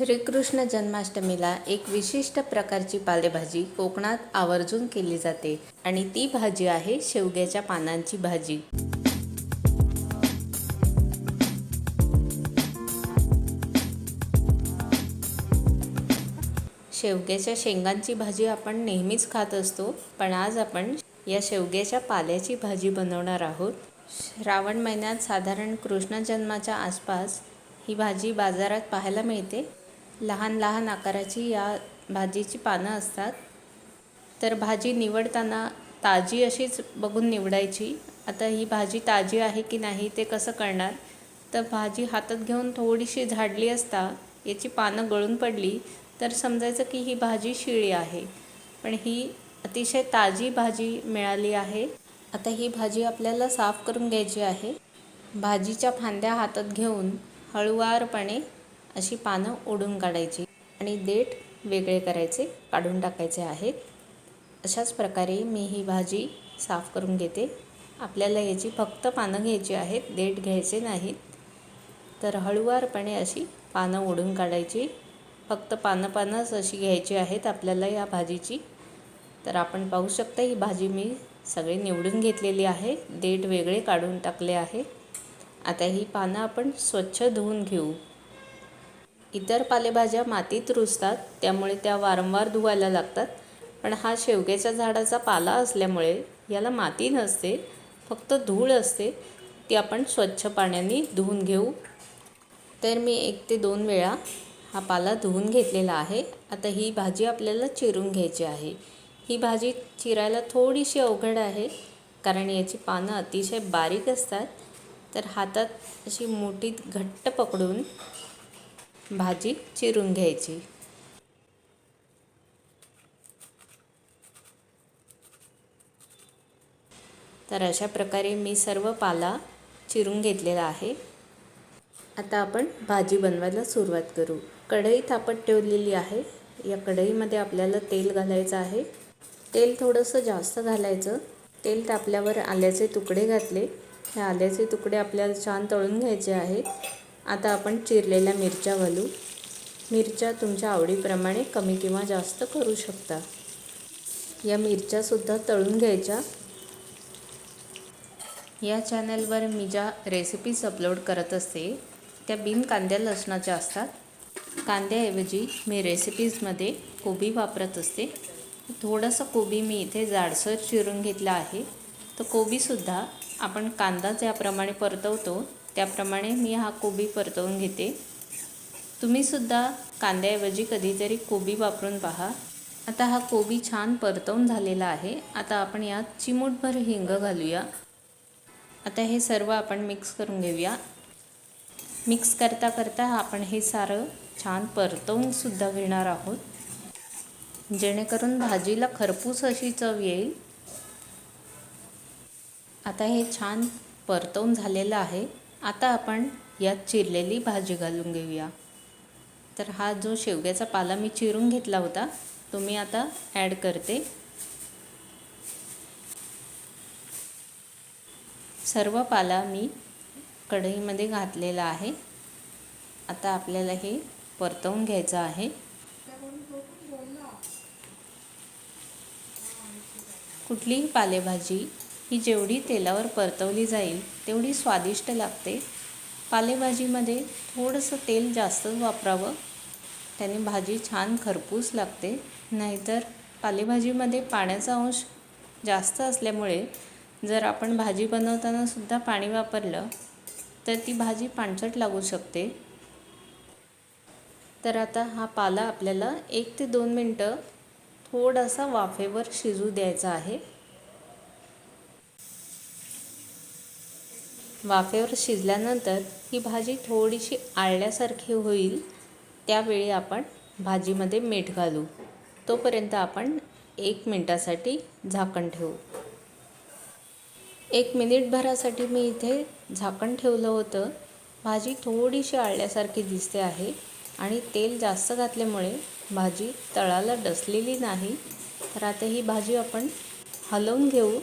श्रीकृष्ण जन्माष्टमीला एक विशिष्ट प्रकारची पालेभाजी कोकणात आवर्जून केली जाते आणि ती भाजी आहे शेवग्याच्या पानांची भाजी. शेवग्याच्या शेंगांची भाजी आपण नेहमीच खात असतो पण आज आपण या शेवग्याच्या पाल्याची भाजी बनवणार आहोत. श्रावण महिन्यात साधारण कृष्ण जन्माच्या आसपास ही भाजी बाजारात पाहायला मिळते. लहान लहान आकाराची या भाजीची पानं असतात. तर भाजी निवडताना ताजी अशीच बघून निवडायची. आता ही भाजी ताजी आहे की नाही ते कसं करणार तर भाजी हातात घेऊन थोडीशी झाडली असता याची पानं गळून पडली तर समजायचं की ही भाजी शिळी आहे. पण ही अतिशय ताजी भाजी मिळाली आहे. आता ही भाजी आपल्याला साफ करून घ्यायची आहे. भाजीच्या फांद्या हातात घेऊन हळुवारपणे अशी पानं ओढून काढायची आणि देठ वेगळे करायचे काढून टाकायचे आहेत. अशाच प्रकारे मी ही भाजी साफ करून घेते. आपल्याला याची फक्त पानं घ्यायची आहेत देठ घ्यायचे नाहीत. तर हळुवारपणे अशी पानं ओढून काढायची. फक्त पानं पानंच अशी घ्यायची आहेत आपल्याला या भाजीची. तर आपण पाहू शकता ही भाजी मी सगळी निवडून घेतलेली आहे. देठ वेगळे काढून टाकले आहे. आता ही पानं आपण स्वच्छ धुवून घेऊ. इतर पालेभाज्या मातीत रुजतात त्यामुळे त्या वारंवार धुवायला लागतात. पण हा शेवग्याच्या झाडाचा पाला असल्यामुळे याला माती नसते फक्त धूळ असते. ती आपण स्वच्छ पाण्याने धुवून घेऊ. तर मी एक ते दोन वेळा हा पाला धुवून घेतलेला आहे. आता ही भाजी आपल्याला चिरून घ्यायची आहे. ही भाजी चिरायला थोडीशी अवघड आहे कारण याची पानं अतिशय बारीक असतात. तर हातात अशी मोठीत घट्ट पकडून भाजी चिरून घ्यायची. तर अशा प्रकारे मी सर्व पाला चिरून घेतलेला आहे. आता आपण भाजी बनवायला सुरुवात करू. कढई तापत ठेवलेली आहे. या कढईमध्ये आपल्याला तेल घालायचं आहे. तेल थोडंसं जास्त घालायचं. तेल तापल्यावर आल्याचे तुकडे घातले. ह्या आल्याचे तुकडे आपल्याला छान तळून घ्यायचे आहेत. आता आपण चिरलेल्या मिरच्या घालू. मिरच्या तुमच्या आवडीप्रमाणे कमी किंवा जास्त करू शकता. या मिरच्यासुद्धा तळून घ्यायच्या. या चॅनलवर मी ज्या रेसिपीज अपलोड करत असते त्या बिन कांद्या लसणाच्या असतात. कांद्याऐवजी मी रेसिपीजमध्ये कोबी वापरत असते. थोडंसं कोबी मी इथे जाडसर चिरून घेतला आहे. तर कोबीसुद्धा आपण कांदा ज्याप्रमाणे परतवतो त्याप्रमाणे मी हा कोबी परतवून घेते. तुम्हीसुद्धा कांद्याऐवजी कधीतरी कोबी वापरून पहा. आता हा कोबी छान परतवून झालेला आहे. आता आपण यात चिमूटभर हिंग घालूया. आता हे सर्व आपण मिक्स करून घेऊया. मिक्स करता करता आपण हे सारं छान परतवून सुद्धा घेणार आहोत. जेणेकरून भाजीला खरपूस अशी चव येईल. आता हे छान परतवून झालेलं आहे. आता आपण यात चिरलेली भाजी घालून घेऊया. तर हा जो शेवग्याचा पाला मी चिरून घेतला होता तो मी आता ॲड करते. सर्व पाला मी कढईमध्ये घातलेला आहे. आता आपल्याला हे परतवून घ्यायचं आहे. कुठलीही पालेभाजी ही जेवढी तेलावर परतवली जाईल तेवढी स्वादिष्ट लागते. पालेभाजीमध्ये थोडंसं तेल जास्तच वापरावं. त्याने भाजी छान खरपूस लागते. नाहीतर पालेभाजीमध्ये पाण्याचा अंश जास्त असल्यामुळे जर आपण भाजी बनवताना सुद्धा पाणी वापरलं तर ती भाजी पाणचट लागू शकते. तर आता हा पाला आपल्याला एक ते दोन मिनटं थोडासा वाफेवर शिजू द्यायचा आहे. वाफेवर शिजल्यानंतर ही भाजी थोडीशी आळल्यासारखी होईल त्यावेळी आपण भाजीमध्ये मीठ घालू. तोपर्यंत आपण एक मिनटासाठी झाकण ठेवू. एक मिनिटभरासाठी मी इथे झाकण ठेवलं होतं. भाजी थोडीशी आळल्यासारखी दिसते आहे आणि तेल जास्त घातल्यामुळे भाजी तळाला डसलेली नाही. तर आता ही भाजी आपण हलवून घेऊ.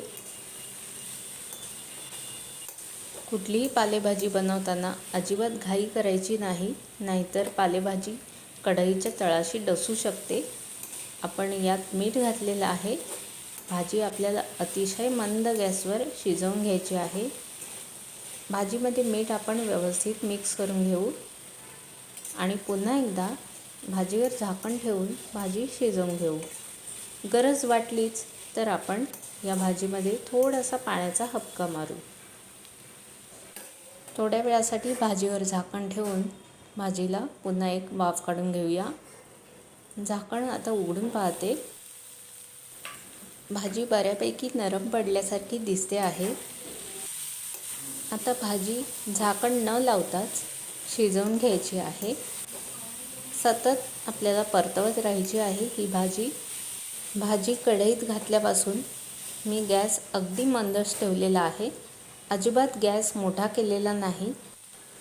कुठलीही पालेभाजी बनवताना अजिबात घाई करायची नाही नाहीतर पालेभाजी कढईच्या तळाशी डसू शकते. आपण यात मीठ घातलेलं आहे. भाजी आपल्याला अतिशय मंद गॅसवर शिजवून घ्यायची आहे. भाजीमध्ये मीठ आपण व्यवस्थित मिक्स करून घेऊ. आणि पुन्हा एकदा भाजीवर झाकण ठेवून भाजी शिजवून घेऊ. गरज वाटलीच तर आपण या भाजीमध्ये थोडासा पाण्याचा हपका मारू. थोड्या वेळासाठी भाजीवर झाकण ठेवून भाजीला पुन्हा एक वाफ काढून घेऊया. झाकण आता उघडून पाहते. भाजी बऱ्यापैकी नरम पडल्यासारखी दिसते आहे. आता भाजी झाकण न लावताच शिजवून घ्यायची आहे. सतत आपल्याला परतवत राहायची आहे ही भाजी. भाजी कढईत घातल्यापासून मी गॅस अगदी मंदच ठेवलेला आहे. अजिबात गॅस मोठा केलेला नाही.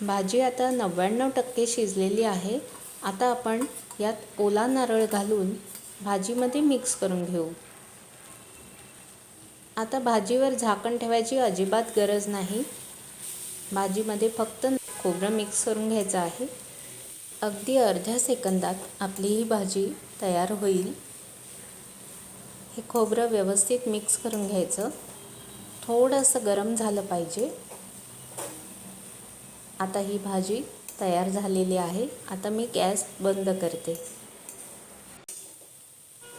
भाजी आता नव्याण्णव टक्के शिजलेली आहे. आता आपण यात ओला नारळ घालून भाजीमध्ये मिक्स करून घेऊ. आता भाजीवर झाकण ठेवायची अजिबात गरज नाही. भाजीमध्ये फक्त खोबरं मिक्स करून घ्यायचं आहे. अगदी अर्ध्या सेकंदात आपली ही भाजी तयार होईल. हे खोबरं व्यवस्थित मिक्स करून घ्यायचं. थोडंसं गरम झालं पाहिजे. आता ही भाजी तयार झालेली आहे. आता मी गॅस बंद करते.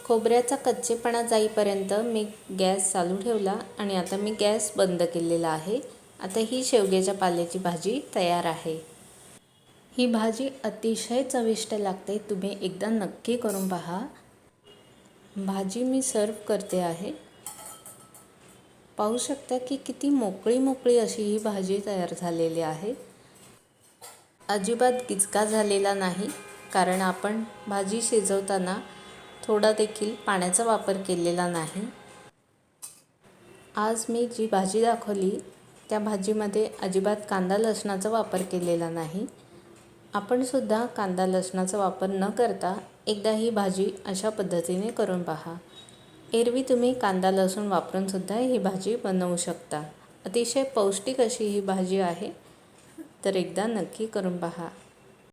खोबऱ्याचा कच्चेपणा जाईपर्यंत मी गॅस चालू ठेवला आणि आता मी गॅस बंद केलेला आहे. आता ही शेवग्याच्या पाल्याची भाजी तयार आहे. ही भाजी अतिशय चविष्ट लागते. तुम्ही एकदा नक्की करून पहा. भाजी मी सर्व करते आहे. पाहू शकता की किती मोकळी मोकळी अशी ही भाजी तयार झालेली आहे. अजिबात गिचका झालेला नाही कारण आपण भाजी शिजवताना थोडा देखील पाण्याचा वापर केलेला नाही. आज मी जी भाजी दाखवली त्या भाजीमध्ये अजिबात कांदा लसणाचा वापर केलेला नाही. आपण सुद्धा कांदा लसणाचा वापर न करता एकदा ही भाजी अशा पद्धतीने करून पहा. एरवी तुम्ही कांदा लसूण वापरूनसुद्धा ही भाजी बनवू शकता. अतिशय पौष्टिक अशी ही भाजी आहे. तर एकदा नक्की करून पहा.